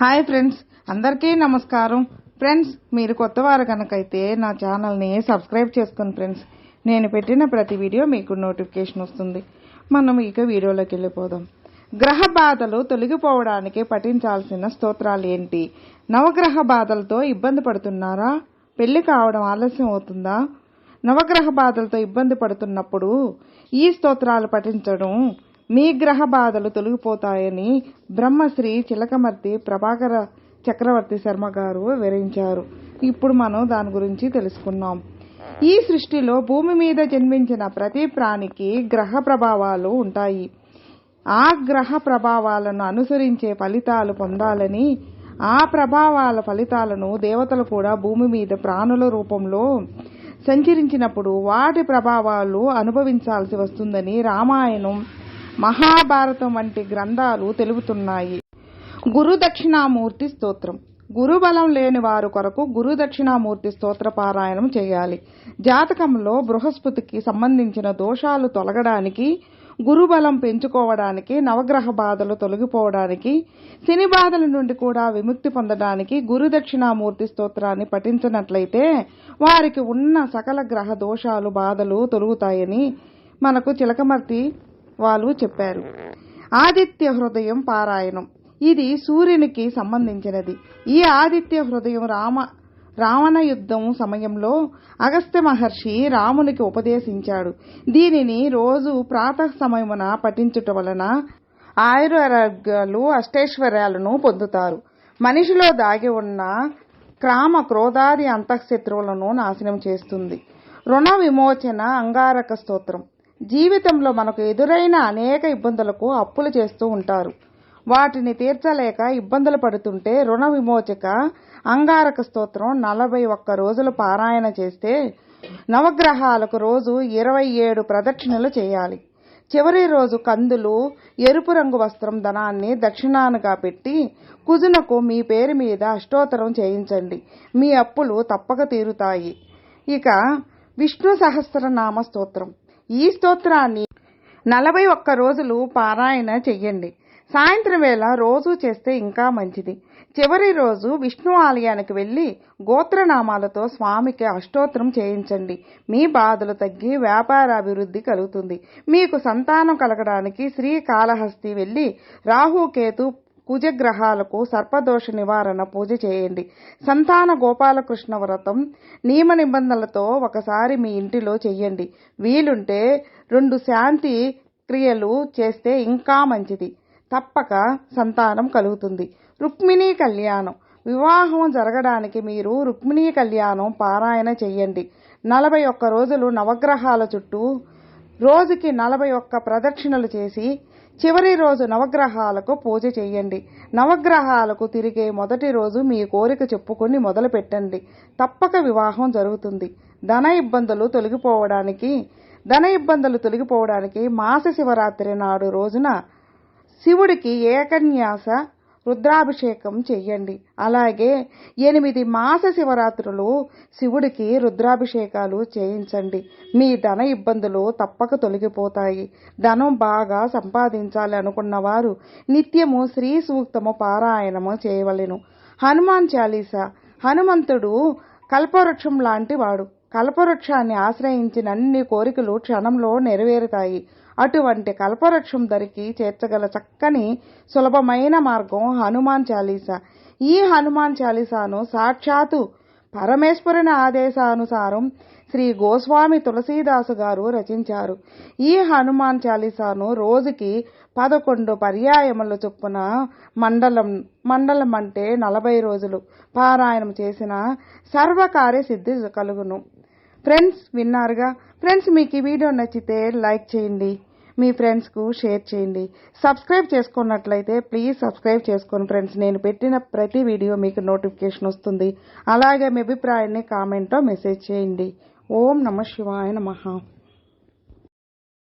Hi friends అందరికీ నమస్కారం. Friends మీరు కొత్త వారు కనుకైతే నా ఛానల్ని సబ్స్క్రైబ్ చేసుకోండి ఫ్రెండ్స్ నేను పెట్టిన ప్రతి వీడియో మీకు నోటిఫికేషన్ వస్తుంది. మనం ఇక వీడియోలోకి వెళ్ళిపోదాం. గ్రహ బాధలు తొలగిపోవడానికి పఠించాల్సిన స్తోత్రాలు ఏంటి? నవగ్రహ బాధలతో ఇబ్బంది పడుతున్నారా? పెళ్ళి కావడం ఆలస్యం అవుతుందా? నవగ్రహ బాధలతో ఇబ్బంది పడుతున్నప్పుడు ఈ స్తోత్రాలు పఠించడం మీ గ్రహ బాధలు తొలగిపోతాయని బ్రహ్మశ్రీ చిలకమర్తి ప్రభాకర చక్రవర్తి శర్మ గారు వివరించారు. ఇప్పుడు మనం దాని గురించి తెలుసుకున్నాం ఈ సృష్టిలో భూమి మీద జన్మించిన ప్రతి ప్రాణికి గ్రహ ప్రభావాలు ఉంటాయి. ఆ గ్రహ ప్రభావాలను అనుసరించే ఫలితాలు పొందాలని ఆ ప్రభావాల ఫలితాలను దేవతలు కూడా భూమి మీద ప్రాణుల రూపంలో సంచరించినప్పుడు వాటి ప్రభావాలు అనుభవించాల్సి వస్తుందని రామాయణం మహాభారతం వంటి గ్రంథాలు తెలుపుతున్నాయి. గురు దక్షిణామూర్తి స్తోత్రం. గురుబలం లేని వారు కొరకు గురు దక్షిణామూర్తి స్తోత్ర పారాయణం చేయాలి. జాతకంలో బృహస్పతికి సంబంధించిన దోషాలు తొలగడానికి గురుబలం పెంచుకోవడానికి నవగ్రహ బాధలు తొలగిపోవడానికి శని బాధల నుండి కూడా విముక్తి పొందడానికి గురు దక్షిణామూర్తి స్తోత్రాన్ని పఠించినట్లయితే వారికి ఉన్న సకల గ్రహ దోషాలు బాధలు తొలుగుతాయని మనకు చిలకమర్తి వాళ్ళు చెప్పారు. ఆదిత్య హృదయం పారాయణం. ఇది సూర్యునికి సంబంధించినది. ఈ ఆదిత్య హృదయం రామ రావణ యుద్ధం సమయంలో అగస్త్య మహర్షి రామునికి ఉపదేశించాడు. దీనిని రోజు ప్రాతః సమయమున పఠించుట వలన ఆయురారోగ్యాలు అష్టైశ్వర్యాలను పొందుతారు. మనిషిలో దాగి ఉన్న క్రామ క్రోధాది అంతఃశత్రువులను నాశనం చేస్తుంది. రుణ విమోచన అంగారక స్తోత్రం. జీవితంలో మనకు ఎదురైన అనేక ఇబ్బందులకు అప్పులు చేస్తూ ఉంటారు. వాటిని తీర్చలేక ఇబ్బందులు పడుతుంటే రుణ విమోచక అంగారక స్తోత్రం నలభై ఒక్క రోజులు పారాయణ చేస్తే నవగ్రహాలకు రోజు ఇరవై ఏడు ప్రదక్షిణలు చేయాలి. చివరి రోజు కందులు ఎరుపు రంగు వస్త్రం ధనాన్ని దక్షిణానుగా పెట్టి కుజునకు మీ పేరు మీద అష్టోత్తరం చేయించండి. మీ అప్పులు తప్పక తీరుతాయి. ఇక విష్ణు సహస్రనామ స్తోత్రం. ఈ స్తోత్రాన్ని నలభై ఒక్క రోజులు పారాయణ చెయ్యండి. సాయంత్రం వేళ రోజు చేస్తే ఇంకా మంచిది. చివరి రోజు విష్ణు ఆలయానికి వెళ్ళి గోత్రనామాలతో స్వామికి అష్టోత్తరం చేయించండి. మీ బాధలు తగ్గి వ్యాపారాభివృద్ధి కలుగుతుంది. మీకు సంతానం కలగడానికి శ్రీకాళహస్తి వెళ్ళి రాహుకేతు కుజగ్రహాలకు సర్పదోష నివారణ పూజ చేయండి. సంతాన గోపాలకృష్ణ వ్రతం నియమ నిబంధనలతో ఒకసారి మీ ఇంటిలో చెయ్యండి. వీలుంటే రెండు శాంతి క్రియలు చేస్తే ఇంకా మంచిది. తప్పక సంతానం కలుగుతుంది. రుక్మిణీ కళ్యాణం. వివాహం జరగడానికి మీరు రుక్మిణీ కళ్యాణం పారాయణ చెయ్యండి. నలభై ఒక్క రోజులు నవగ్రహాల చుట్టూ రోజుకి నలభై ఒక్క ప్రదక్షిణలు చేసి చివరి రోజు నవగ్రహాలకు పూజ చేయండి. నవగ్రహాలకు తిరిగే మొదటి రోజు మీ కోరిక చెప్పుకొని మొదలు పెట్టండి తప్పక వివాహం జరుగుతుంది. ధన ఇబ్బందులు తొలగిపోవడానికి ధన ఇబ్బందులు తొలగిపోవడానికి మాస శివరాత్రి నాడు రోజున శివుడికి ఏకన్యాస రుద్రాభిషేకం చెయ్యండి. అలాగే ఎనిమిది మాస శివరాత్రులు శివుడికి రుద్రాభిషేకాలు చేయించండి. మీ ధన ఇబ్బందులు తప్పక తొలగిపోతాయి. ధనం బాగా సంపాదించాలి అనుకున్న వారు నిత్యము శ్రీ సూక్తము పారాయణము చేయవలెను. హనుమాన్ చాలీస హనుమంతుడు కల్పవృక్షం లాంటి వాడు. కల్పవృక్షాన్ని ఆశ్రయించిన అన్ని కోరికలు క్షణంలో నెరవేరుతాయి. అటువంటి కల్పవృక్షం ధరికి చేర్చగల చక్కని సులభమైన మార్గం హనుమాన్ చాలీసా. ఈ హనుమాన్ చాలీసాను సాక్షాత్తు పరమేశ్వరుని ఆదేశానుసారం శ్రీ గోస్వామి తులసీదాసు గారు రచించారు. ఈ హనుమాన్ చాలీసాను రోజుకి పదకొండు పర్యాయముల చొప్పున మండలం మండలం అంటే నలభై రోజులు పారాయణం చేసిన సర్వకార్య సిద్ధి కలుగును. ఫ్రెండ్స్ విన్నారుగా? ఫ్రెండ్స్ మీకు ఈ వీడియో నచ్చితే లైక్ చేయండి. మీ ఫ్రెండ్స్కు షేర్ చేయండి. సబ్స్క్రైబ్ చేసుకున్నట్లయితే ప్లీజ్ సబ్స్క్రైబ్ చేసుకోండి ఫ్రెండ్స్ నేను పెట్టిన ప్రతి వీడియో మీకు నోటిఫికేషన్ వస్తుంది. అలాగే మీ అభిప్రాయాన్ని కామెంట్లో మెసేజ్ చేయండి. ఓం నమ శివాయ నమ.